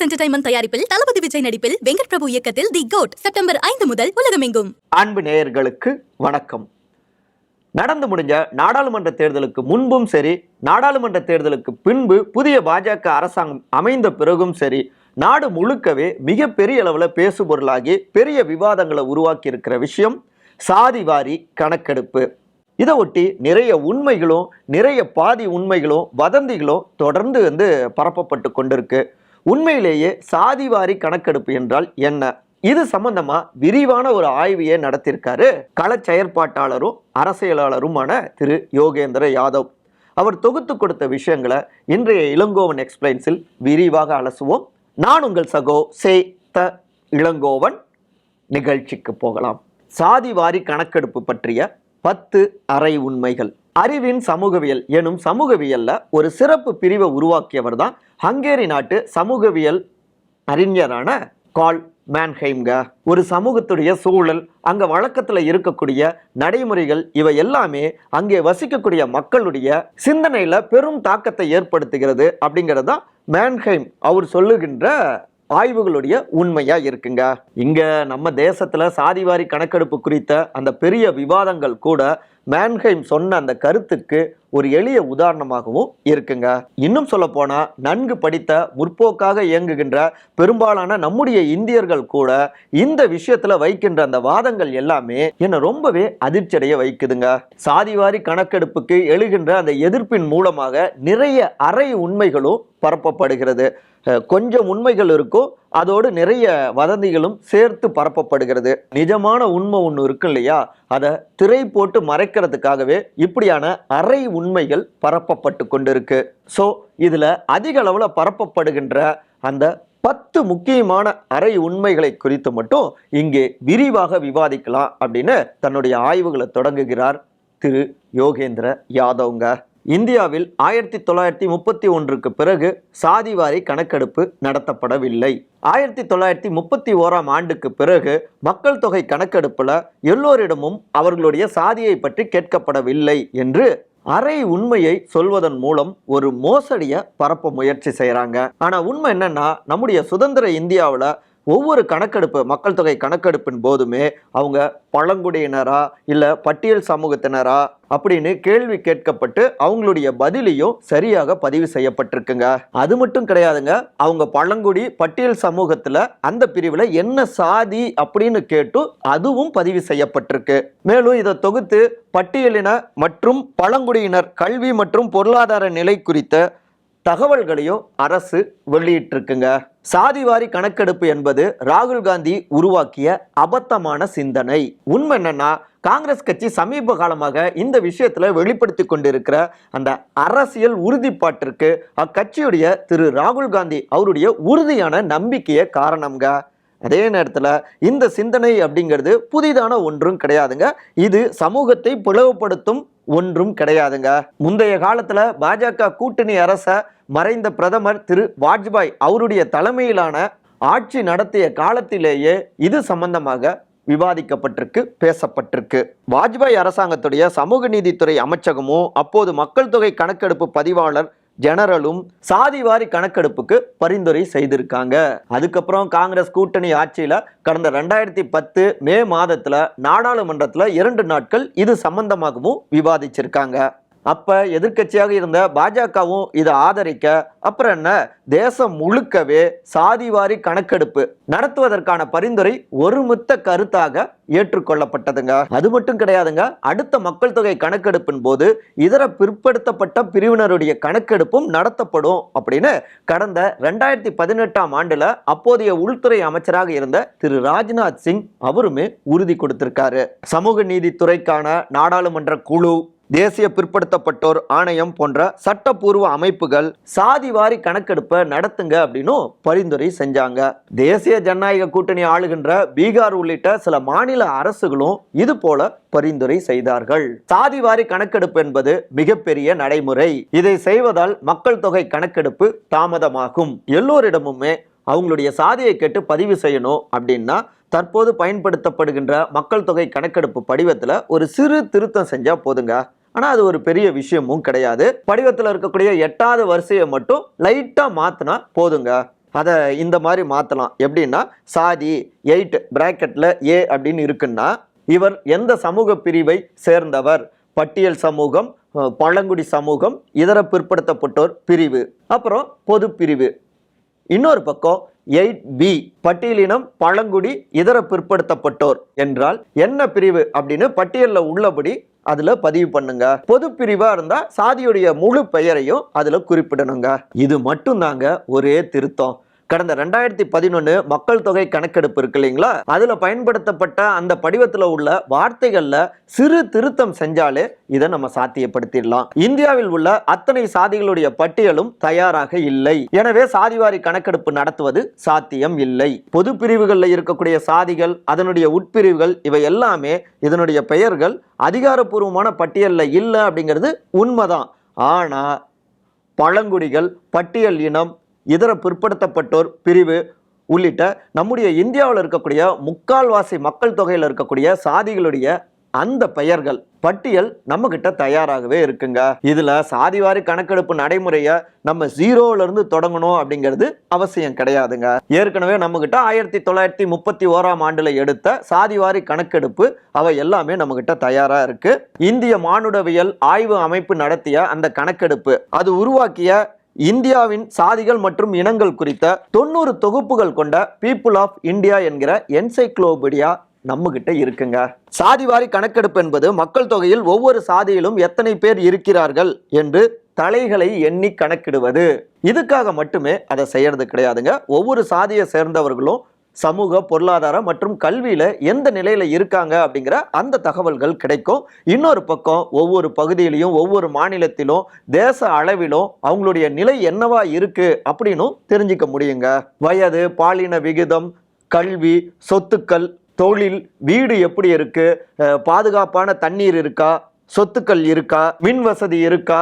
Angeles entertainment தயாரிப்பில் தளபதி விஜய் நடிப்பில் வெங்கட் பிரபு இயக்கத்தில் தி கோட் செப்டம்பர் ஐந்து முதல் உலகமெங்கும். அன்பு நேயர்களுக்கு வணக்கம். நடந்து முடிஞ்ச நாடாளுமன்ற தேர்தலுக்கு முன்பும் சரி நாடாளுமன்ற தேர்தலுக்கு பின்பு புதிய பாஜக அரசாங்கம் அமைந்த பிறகும் சரி நாடு முழுக்கவே மிகப்பெரிய அளவில் பேசுபொருளாகி பெரிய விவாதங்களை உருவாக்கி இருக்கிற விஷயம் சாதிவாரி கணக்கெடுப்பு. இதை ஒட்டி நிறைய உண்மைகளும் நிறைய பாதி உண்மைகளும் வதந்திகளும் தொடர்ந்து வந்து பரப்பப்பட்டு கொண்டிருக்கு. உண்மையிலேயே சாதிவாரி கணக்கெடுப்பு என்றால் என்ன? இது சம்பந்தமா விரிவான ஒரு ஆய்வையே நடத்தியிருக்காரு கள செயற்பாட்டாளரும் அரசியலாளருமான திரு. யோகேந்திர யாதவ். அவர் தொகுத்து கொடுத்த விஷயங்களை இன்றைய இளங்கோவன் எக்ஸ்பிளைன்ஸில் விரிவாக அலசுவோம். நான் உங்கள் சகோ சே த இளங்கோவன். நிகழ்ச்சிக்கு போகலாம். சாதிவாரி கணக்கெடுப்பு பற்றிய பத்து அறை உண்மைகள். அறிவின் சமூகவியல் எனும் சமூகவியல்ல ஒரு சிறப்பு பிரிவை உருவாக்கியவர் தான் ஹங்கேரி நாட்டு சமூகவியல் அறிஞரான கால் மேன்ஹைம்க ஒரு சமூகத்துடைய சூழல் அங்கே வழக்கத்தில் இருக்கக்கூடிய நடைமுறைகள் இவை எல்லாமே அங்கே வசிக்கக்கூடிய மக்களுடைய சிந்தனையில் பெரும் தாக்கத்தை ஏற்படுத்துகிறது அப்படிங்கிறது தான் மேன்ஹைம் அவர் சொல்லுகின்ற ஆய்வுகளுடைய உண்மையாக இருக்குங்க. இங்கே நம்ம தேசத்தில் சாதிவாரி கணக்கெடுப்பு குறித்த அந்த பெரிய விவாதங்கள் கூட மேன்ஹைம் சொன்ன அந்த கருத்துக்கு ஒரு எளிய உதாரணமாகவும் இருக்குங்க. இன்னும் சொல்ல போனா நன்கு படித்த முற்போக்காக இயங்குகின்ற பெரும்பாலான நம்முடைய இந்தியர்கள் கூட இந்த விஷயத்துல வைக்கின்ற அந்த வாதங்கள் எல்லாமே என்னை ரொம்பவே அதிர்ச்சியடைய வைக்குதுங்க. சாதிவாரி கணக்கெடுப்புக்கு எழுகின்ற அந்த எதிர்ப்பின் மூலமாக நிறைய அரை உண்மைகளும் பரப்பப்படுகிறது. கொஞ்சம் உண்மைகள் இருக்கோ அதோடு நிறைய வதந்திகளும் சேர்த்து பரப்பப்படுகிறது. நிஜமான உண்மை ஒன்று இருக்கு இல்லையா? அதை திரை போட்டு மறைக்கிறதுக்காகவே இப்படியான அரை உண்மைகள் பரப்பப்பட்டு கொண்டிருக்கு. ஸோ இதில் அதிக அளவில் பரப்பப்படுகின்ற அந்த பத்து முக்கியமான அறை உண்மைகளை குறித்து மட்டும் இங்கே விரிவாக விவாதிக்கலாம் அப்படின்னு தன்னுடைய ஆய்வுகளை தொடங்குகிறார் திரு யோகேந்திர யாதவ்ங்க. இந்தியாவில் ஆயிரத்தி தொள்ளாயிரத்தி முப்பத்தி ஒன்றுக்கு பிறகு சாதிவாரி கணக்கெடுப்பு நடத்தப்படவில்லை. ஆயிரத்தி தொள்ளாயிரத்தி முப்பத்தி ஓராம் ஆண்டுக்கு பிறகு மக்கள் தொகை கணக்கெடுப்பில் எல்லோரிடமும் அவர்களுடைய சாதியை பற்றி கேட்கப்படவில்லை என்று அரை உண்மையை சொல்வதன் மூலம் ஒரு மோசடியை பரப்ப முயற்சி செய்கிறாங்க ஆனால் உண்மை என்னன்னா நம்முடைய சுதந்திர இந்தியாவில் ஒவ்வொரு கணக்கெடுப்பு மக்கள் தொகை கணக்கெடுப்பின் போதுமே அவங்க பழங்குடியினரா இல்லை பட்டியல் சமூகத்தினரா அப்படின்னு கேள்வி கேட்கப்பட்டு அவங்களுடைய பதிலையும் சரியாக பதிவு செய்யப்பட்டிருக்குங்க. அது மட்டும் கிடையாதுங்க அவங்க பழங்குடி பட்டியல் சமூகத்தில் அந்த பிரிவில் என்ன சாதி அப்படின்னு கேட்டு அதுவும் பதிவு செய்யப்பட்டிருக்கு. மேலும் இதை தொகுத்து பட்டியலின மற்றும் பழங்குடியினர் கல்வி மற்றும் பொருளாதார நிலை குறித்த தகவல்களையும் அரசு வெளியிட்டிருக்குங்க. சாதிவாரி கணக்கெடுப்பு என்பது ராகுல் காந்தி உருவாக்கிய அபத்தமான சிந்தனை. உண்மை என்னன்னா காங்கிரஸ் கட்சி சமீப காலமாக இந்த விஷயத்துல வெளிப்படுத்தி கொண்டிருக்கிற அந்த அரசியல் உறுதிப்பாட்டிற்கு அக்கட்சியுடைய திரு ராகுல் காந்தி அவருடைய உறுதியான நம்பிக்கையே காரணம்ங்க. அதே நேரத்தில் இந்த சிந்தனை அப்படிங்கிறது புதிதான ஒன்றும் கிடையாதுங்க. இது சமூகத்தை பிளவுபடுத்தும் ஒன்றும் கிடையாதுங்க. முந்தைய காலத்தில் பாஜக கூட்டணி அரச மறைந்த பிரதமர் திரு வாஜ்பாய் அவருடைய தலைமையிலான ஆட்சி நடத்திய காலத்திலேயே இது சம்பந்தமாக விவாதிக்கப்பட்டிருக்கு பேசப்பட்டிருக்கு. வாஜ்பாய் அரசாங்கத்துடைய சமூக நீதித்துறை அமைச்சகமும் அப்போது மக்கள் தொகை கணக்கெடுப்பு பதிவாளர் ஜெனரலும் சாதிவாரி கணக்கெடுப்புக்கு பரிந்துரை செய்திருக்காங்க. அதுக்கப்புறம் காங்கிரஸ் கூட்டணி ஆட்சியில் கடந்த ரெண்டாயிரத்தி பத்து மே மாதத்தில் நாடாளுமன்றத்தில் இரண்டு நாட்கள் இது சம்பந்தமாகவும் விவாதிச்சிருக்காங்க. அப்போ எதிர்க்கட்சியாக இருந்த பாஜகவும் இதை ஆதரிக்க அப்புறம் என்ன? தேசம் முழுக்கவே சாதிவாரி கணக்கெடுப்பு நடத்துவதற்கான பரிந்துரை ஒருமித்த கருத்தாக ஏற்றுக்கொள்ளப்பட்டதுங்க. அது மட்டும் கிடையாதுங்க. அடுத்த மக்கள் தொகை கணக்கெடுப்பின் போது இதர பிற்படுத்தப்பட்ட பிரிவினருடைய கணக்கெடுப்பும் நடத்தப்படும் அப்படின்னு கடந்த ரெண்டாயிரத்தி பதினெட்டாம் ஆண்டுல அப்போதைய உள்துறை அமைச்சராக இருந்த திரு ராஜ்நாத் சிங் அவருமே உறுதி கொடுத்திருக்காரு. சமூக நீதித்துறைக்கான நாடாளுமன்ற குழு தேசிய பிற்படுத்தப்பட்டோர் ஆணையம் போன்ற சட்டப்பூர்வ அமைப்புகள் சாதிவாரி கணக்கெடுப்பை நடத்துங்க அப்படின்னும் பரிந்துரை செஞ்சாங்க. தேசிய ஜனநாயக கூட்டணி ஆளுகின்ற பீகார் உள்ளிட்ட சில மாநில அரசுகளும் இது போல பரிந்துரை செய்தார்கள். சாதிவாரி கணக்கெடுப்பு என்பது மிகப்பெரிய நடைமுறை. இதை செய்வதால் மக்கள் தொகை கணக்கெடுப்பு தாமதமாகும். எல்லோரிடமுமே அவங்களுடைய சாதியை கேட்டு பதிவு செய்யணும் அப்படின்னா தற்போது பயன்படுத்தப்படுகின்ற மக்கள் தொகை கணக்கெடுப்பு படிவத்தில் ஒரு சிறு திருத்தம் செஞ்சால் போதுங்க. ஆனால் அது ஒரு பெரிய விஷயமும் கிடையாது. படிவத்தில் இருக்கக்கூடிய எட்டாவது வரிசையை மட்டும் லைட்டாக மாற்றினா போதுங்க. அதை இந்த மாதிரி மாற்றலாம் எப்படின்னா சாதி எயிட் பிராக்கெட்டில் ஏ அப்படின்னு இருக்குன்னா இவர் எந்த சமூக பிரிவை சேர்ந்தவர்? பட்டியல் சமூகம் பழங்குடி சமூகம் இதர பிற்படுத்தப்பட்டோர் பிரிவு. அப்புறம் பொது பிரிவு. இன்னொரு பக்கம் எயிட் பி பட்டியலினம் பழங்குடி இதர பிற்படுத்தப்பட்டோர் என்றால் என்ன பிரிவு அப்படின்னு பட்டியலில் உள்ளபடி அதுல பதிவு பண்ணுங்க. பொது பிரிவா இருந்தா சாதியுடைய முழு பெயரையும் அதுல குறிப்பிடணுங்க. இது மட்டும்தாங்க ஒரே திருத்தம். கடந்த ரெண்டாயிரத்தி பதினொன்று மக்கள் தொகை கணக்கெடுப்பு இருக்கு இல்லைங்களா? அதில் பயன்படுத்தப்பட்ட அந்த படிவத்தில் உள்ள வார்த்தைகளில் சிறு திருத்தம் செஞ்சாலே இதை நம்ம சாத்தியப்படுத்திடலாம். இந்தியாவில் உள்ள அத்தனை சாதிகளுடைய பட்டியலும் தயாராக இல்லை. எனவே சாதிவாரி கணக்கெடுப்பு நடத்துவது சாத்தியம் இல்லை. பொது பிரிவுகளில் இருக்கக்கூடிய சாதிகள் அதனுடைய உட்பிரிவுகள் இவை எல்லாமே இதனுடைய பெயர்கள் அதிகாரப்பூர்வமான பட்டியலில் இல்லை அப்படிங்கிறது உண்மைதான். ஆனால் பழங்குடிகள் பட்டியல் இனம் இதர பிற்படுத்தப்பட்டோர் பிரிவு உள்ளிட்ட நம்முடைய இந்தியாவில் இருக்கக்கூடிய முக்கால்வாசி மக்கள் தொகையில் இருக்கக்கூடிய சாதிகளுடைய அந்த பெயர்கள் பட்டியல் நம்ம கிட்ட தயாராகவே இருக்குங்க. இதுல சாதிவாரி கணக்கெடுப்பு நடைமுறையை நம்ம ஜீரோல இருந்து தொடங்கணும் அப்படிங்கிறது அவசியம் கிடையாதுங்க. ஏற்கனவே நம்ம கிட்ட ஆயிரத்தி தொள்ளாயிரத்தி முப்பத்தி ஓராம் ஆண்டுல எடுத்த சாதிவாரி கணக்கெடுப்பு அவை எல்லாமே நம்ம கிட்ட தயாரா இருக்கு. இந்திய மானுடவியல் ஆய்வு அமைப்பு நடத்திய அந்த கணக்கெடுப்பு அது உருவாக்கிய இந்தியாவின் சாதிகள் மற்றும் இனங்கள் குறித்த தொண்ணூறு தொகுப்புகள் கொண்ட பீப்புள் ஆஃப் இந்தியா என்கிற என்சைக்ளோபீடியா நம்மகிட்ட இருக்குங்க. சாதிவாரி கணக்கெடுப்பு என்பது மக்கள் தொகையில் ஒவ்வொரு சாதியிலும் எத்தனை பேர் இருக்கிறார்கள் என்று தலைகளை எண்ணி கணக்கிடுவது. இதுக்காக மட்டுமே அதை செய்யறது கிடையாதுங்க. ஒவ்வொரு சாதியை சேர்ந்தவர்களும் சமூக பொருளாதார மற்றும் கல்வியில் எந்த நிலையில் இருக்காங்க அப்படிங்கிற அந்த தகவல்கள் கிடைக்கும். இன்னொரு பக்கம் ஒவ்வொரு பகுதியிலையும் ஒவ்வொரு மாநிலத்திலும் தேச அளவிலும் அவங்களுடைய நிலை என்னவா இருக்கு அப்படின்னும் தெரிஞ்சுக்க முடியுங்க. வயது பாலின விகிதம் கல்வி சொத்துக்கள் தொழில் வீடு எப்படி இருக்குது பாதுகாப்பான தண்ணீர் இருக்கா? சொத்துக்கள் இருக்கா மின் வசதி இருக்கா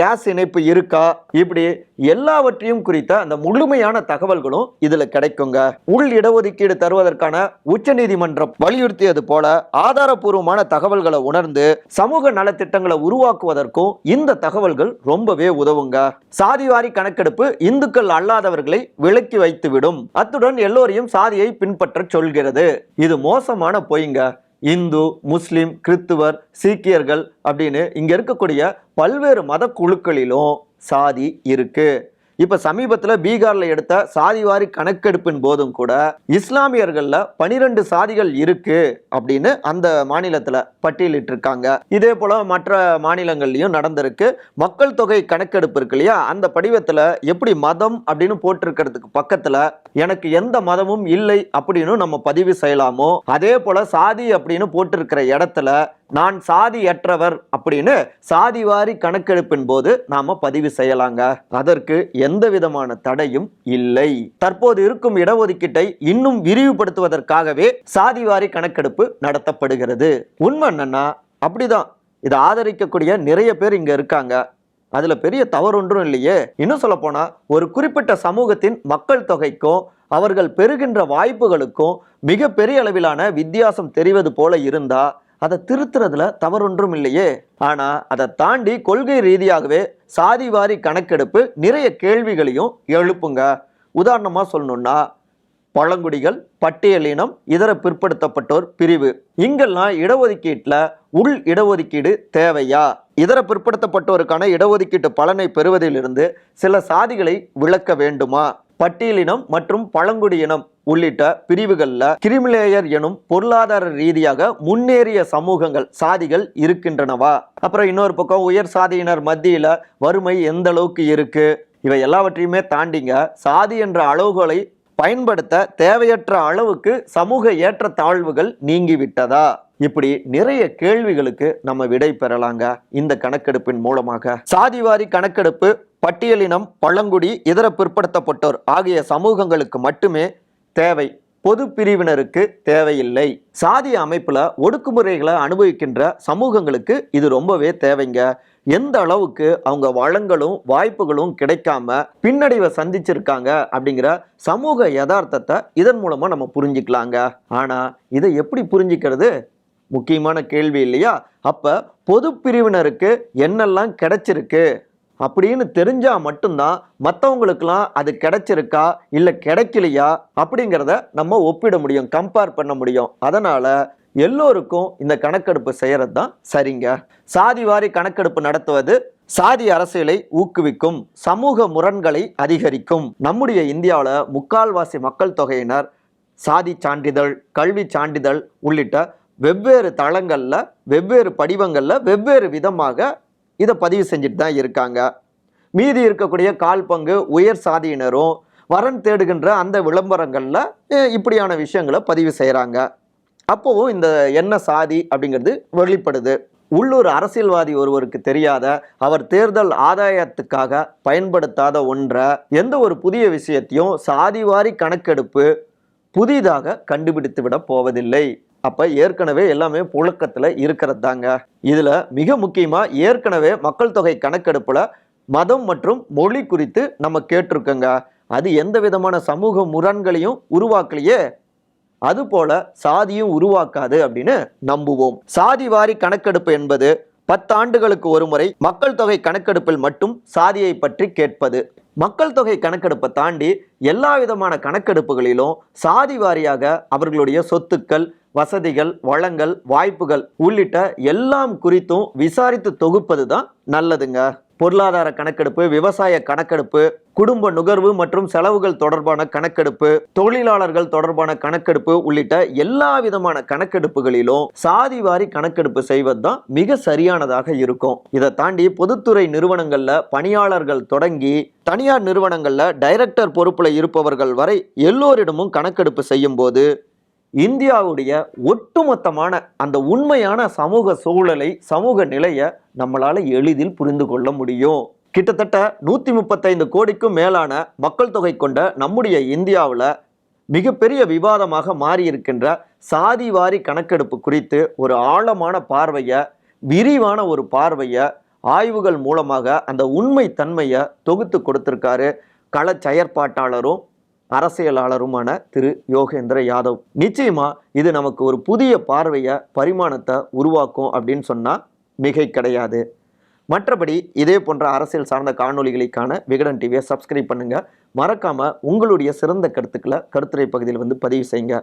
கேஸ் இணைப்பு இருக்கா இப்படி எல்லாவற்றையும் குறித்த அந்த முழுமையான தகவல்களும் இதுல கிடைக்குங்க. உள் இடஒதுக்கீடு தருவதற்கான உச்சநீதிமன்றம் வலியுறுத்தியது போல ஆதாரபூர்வமான தகவல்களை உணர்ந்து சமூக நலத்திட்டங்களை உருவாக்குவதற்கும் இந்த தகவல்கள் ரொம்பவே உதவுங்க. சாதிவாரி கணக்கெடுப்பு இந்துக்கள் அல்லாதவர்களை விலக்கி வைத்துவிடும். அத்துடன் எல்லோரையும் சாதியை பின்பற்றச் சொல்கிறது. இது மோசமான பொய்ங்க. இந்து முஸ்லீம் கிறித்துவர் சீக்கியர்கள் அப்படின்னு இங்கே இருக்கக்கூடிய பல்வேறு மத குழுக்களிலும் சாதி இருக்குது இப்ப சமீபத்துல பீகார்ல எடுத்த சாதிவாரி கணக்கெடுப்பின் போதும் கூட இஸ்லாமியர்கள்ல பனிரெண்டு சாதிகள் இருக்கு அப்படின்னு அந்த மாநிலத்துல பட்டியலிட்டு இருக்காங்க இதே போல மற்ற மாநிலங்கள்லயும் நடந்திருக்கு. மக்கள் தொகை கணக்கெடுப்பு இருக்கு இல்லையா? அந்த படிவத்துல எப்படி மதம் அப்படின்னு போட்டிருக்கிறதுக்கு பக்கத்துல எனக்கு எந்த மதமும் இல்லை அப்படின்னு நம்ம பதிவு செய்யலாமோ? அதே போல சாதி அப்படின்னு போட்டிருக்கிற இடத்துல நான் சாதியற்றவர் அப்படின்னு சாதிவாரி கணக்கெடுப்பின் போது நாம பதிவு செய்யலாங்க. அதற்கு எந்த விதமான தடையும் இல்லை. தற்போது இருக்கும் இடஒதுக்கீட்டை இன்னும் விரிவுபடுத்துவதற்காகவே சாதிவாரி கணக்கெடுப்பு நடத்தப்படுகிறது. உண்மை என்னன்னா அப்படிதான். இதை ஆதரிக்கக்கூடிய நிறைய பேர் இங்க இருக்காங்க. அதுல பெரிய தவறு ஒன்றும் இல்லையே. இன்னும் சொல்ல போனா ஒரு குறிப்பிட்ட சமூகத்தின் மக்கள் தொகைக்கும் அவர்கள் பெறுகின்ற வாய்ப்புகளுக்கும் மிக பெரிய அளவிலான வித்தியாசம் தெரிவது போல இருந்தா அதை திருத்துறதுல தவறொன்றும் இல்லையே ஆனால் அதை தாண்டி கொள்கை ரீதியாகவே சாதிவாரி கணக்கெடுப்பு நிறைய கேள்விகளையும் எழுப்புங்க. உதாரணமாக சொல்லணும்னா பழங்குடிகள் பட்டியலினம் இதர பிற்படுத்தப்பட்டோர் பிரிவு. இங்கெல்லாம் இடஒதுக்கீட்டில் உள் இடஒதுக்கீடு தேவையா? இதர பிற்படுத்தப்பட்டோருக்கான இடஒதுக்கீட்டு பலனை பெறுவதிலிருந்து சில சாதிகளை விளக்க வேண்டுமா? பட்டியலினம் மற்றும் பழங்குடியினம் உள்ளிட்ட பிரிவுகளில் கிரிமிலேயர் எனும் பொருளாதார ரீதியாக முன்னேறிய சமூகங்கள் சாதிகள் இருக்கின்றனவா? அப்புறம் இன்னொரு பக்கம் உயர் சாதியினர் மத்தியில் வறுமை எந்த அளவுக்கு இருக்கு? இவை எல்லாவற்றையுமே தாண்டிங்க சாதி என்ற அளவுகளை பயன்படுத்த தேவையற்ற அளவுக்கு சமூக ஏற்றத்தாழ்வுகள் நீங்கிவிட்டதா? இப்படி நிறைய கேள்விகளுக்கு நம்ம விடை பெறலாங்க. இந்த கணக்கெடுப்பின் மூலமாக. சாதிவாரி கணக்கெடுப்பு பட்டியலினம் பழங்குடி இதர பிற்படுத்தப்பட்டோர் ஆகிய சமூகங்களுக்கு மட்டுமே தேவை. பொது பிரிவினருக்கு தேவையில்லை. சாதிய அமைப்பில் ஒடுக்குமுறைகளை அனுபவிக்கின்ற சமூகங்களுக்கு இது ரொம்பவே தேவைங்க. எந்த அளவுக்கு அவங்க வளங்களும் வாய்ப்புகளும் கிடைக்காம பின்னடைவை சந்திச்சிருக்காங்க அப்படிங்கிற சமூக யதார்த்தத்தை இதன் மூலமா நம்ம புரிஞ்சுக்கலாங்க. ஆனா இதை எப்படி புரிஞ்சுக்கிறது? முக்கியமான கேள்வி இல்லையா? அப்ப பொது பிரிவினருக்கு என்னெல்லாம் கிடைச்சிருக்கு? அப்படின்னு தெரிஞ்சால் மட்டும்தான் மற்றவங்களுக்கெல்லாம் அது கிடைச்சிருக்கா இல்லை கிடைக்கலையா அப்படிங்கிறத நம்ம ஒப்பிட முடியும் கம்பேர் பண்ண முடியும். அதனால் எல்லோருக்கும் இந்த கணக்கெடுப்பு செய்கிறது தான் சரிங்க. சாதிவாரி கணக்கெடுப்பு நடத்துவது சாதி அரசியலை ஊக்குவிக்கும் சமூக முரண்களை அதிகரிக்கும். நம்முடைய இந்தியாவில் முக்கால்வாசி மக்கள் தொகையினர் சாதி சான்றிதழ் கல்வி சான்றிதழ் உள்ளிட்ட வெவ்வேறு தளங்களில் வெவ்வேறு படிவங்களில் வெவ்வேறு விதமாக இதை பதிவு செஞ்சுட்டு தான் இருக்காங்க. மீதி இருக்கக்கூடிய கால் பங்கு உயர் சாதியினரும் வரன் தேடுகின்ற அந்த விளம்பரங்களில் இப்படியான விஷயங்களை பதிவு செய்கிறாங்க அப்போவும் இந்த என்ன சாதி அப்படிங்கிறது வெளிப்படுது. உள்ளூர் அரசியல்வாதி ஒருவருக்கு தெரியாத அவர் தேர்தல் ஆதாயத்துக்காக பயன்படுத்தாத ஒன்றை எந்த ஒரு புதிய விஷயத்தையும் சாதிவாரி கணக்கெடுப்பு புதிதாக கண்டுபிடித்து விட போவதில்லை. அப்போ ஏற்கனவே எல்லாமே புழக்கத்தில் இருக்கிறது தாங்க இதில் மிக முக்கியமாக ஏற்கனவே மக்கள் தொகை கணக்கெடுப்பில் மதம் மற்றும் மொழி குறித்து நம்ம கேட்டிருக்கோங்க. அது எந்த விதமான சமூக முரண்களையும் உருவாக்கலையே. அதுபோல சாதியும் உருவாக்காது அப்படின்னு நம்புவோம். சாதி வாரி கணக்கெடுப்பு என்பது பத்தாண்டுகளுக்கு ஒருமுறை மக்கள் தொகை கணக்கெடுப்பில் மட்டும் சாதியை பற்றி கேட்பது. மக்கள் தொகை கணக்கெடுப்பை தாண்டி எல்லா விதமான கணக்கெடுப்புகளிலும் சாதி வாரியாக அவர்களுடைய சொத்துக்கள் வசதிகள் வளங்கள் வாய்ப்புகள் உள்ளிட்ட எல்லாம் குறித்தும் விசாரித்து தொகுப்பது தான் நல்லதுங்க. பொருளாதார கணக்கெடுப்பு விவசாய கணக்கெடுப்பு குடும்ப நுகர்வு மற்றும் செலவுகள் தொடர்பான கணக்கெடுப்பு தொழிலாளர்கள் தொடர்பான கணக்கெடுப்பு உள்ளிட்ட எல்லா விதமான கணக்கெடுப்புகளிலும் சாதி வாரி கணக்கெடுப்பு செய்வது தான் மிக சரியானதாக இருக்கும். இதை தாண்டி பொதுத்துறை நிறுவனங்கள்ல பணியாளர்கள் தொடங்கி தனியார் நிறுவனங்கள்ல டைரக்டர் பொறுப்புல இருப்பவர்கள் வரை எல்லோரிடமும் கணக்கெடுப்பு செய்யும் போது இந்தியாவுடைய ஒட்டுமொத்தமான அந்த உண்மையான சமூக சூழலை சமூக நிலையை நம்மளால் எளிதில் புரிந்து கொள்ள முடியும். கிட்டத்தட்ட நூற்றி முப்பத்தைந்து கோடிக்கும் மேலான மக்கள் தொகை கொண்ட நம்முடைய இந்தியாவில் மிகப்பெரிய விவாதமாக மாறி இருக்கின்ற சாதிவாரி கணக்கெடுப்பு குறித்து ஒரு ஆழமான பார்வையை விரிவான ஒரு பார்வையை ஆய்வுகள் மூலமாக அந்த உண்மை தன்மையை தொகுத்து கொடுத்திருக்காரு கள செயற்பாட்டாளரும் அரசியலாளருமான திரு யோகேந்திர யாதவ். நிச்சயமா இது நமக்கு ஒரு புதிய பார்வையை பரிமாணத்தை உருவாக்கும் அப்படின்னு சொன்னா மிகை கிடையாது. மற்றபடி இதே போன்ற அரசியல் சார்ந்த காணொளிகளுக்கான விகடன் டிவியை சப்ஸ்கிரைப் பண்ணுங்க. மறக்காம உங்களுடைய சிறந்த கருத்துக்களை கருத்துரை பகுதியில் வந்து பதிவு செய்யுங்க.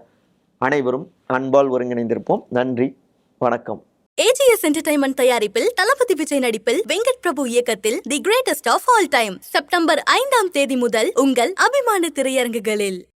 அனைவரும் அன்பால் ஒருங்கிணைந்திருப்போம். நன்றி. வணக்கம். ஏஜிஎஸ் என்டர்டைன்மெண்ட் தயாரிப்பில் தளபதி விஜய் நடிப்பில் வெங்கட் பிரபு இயக்கத்தில் the greatest of all time September ஐந்தாம் தேதி முதல் உங்கள் அபிமான திரையரங்குகளில்.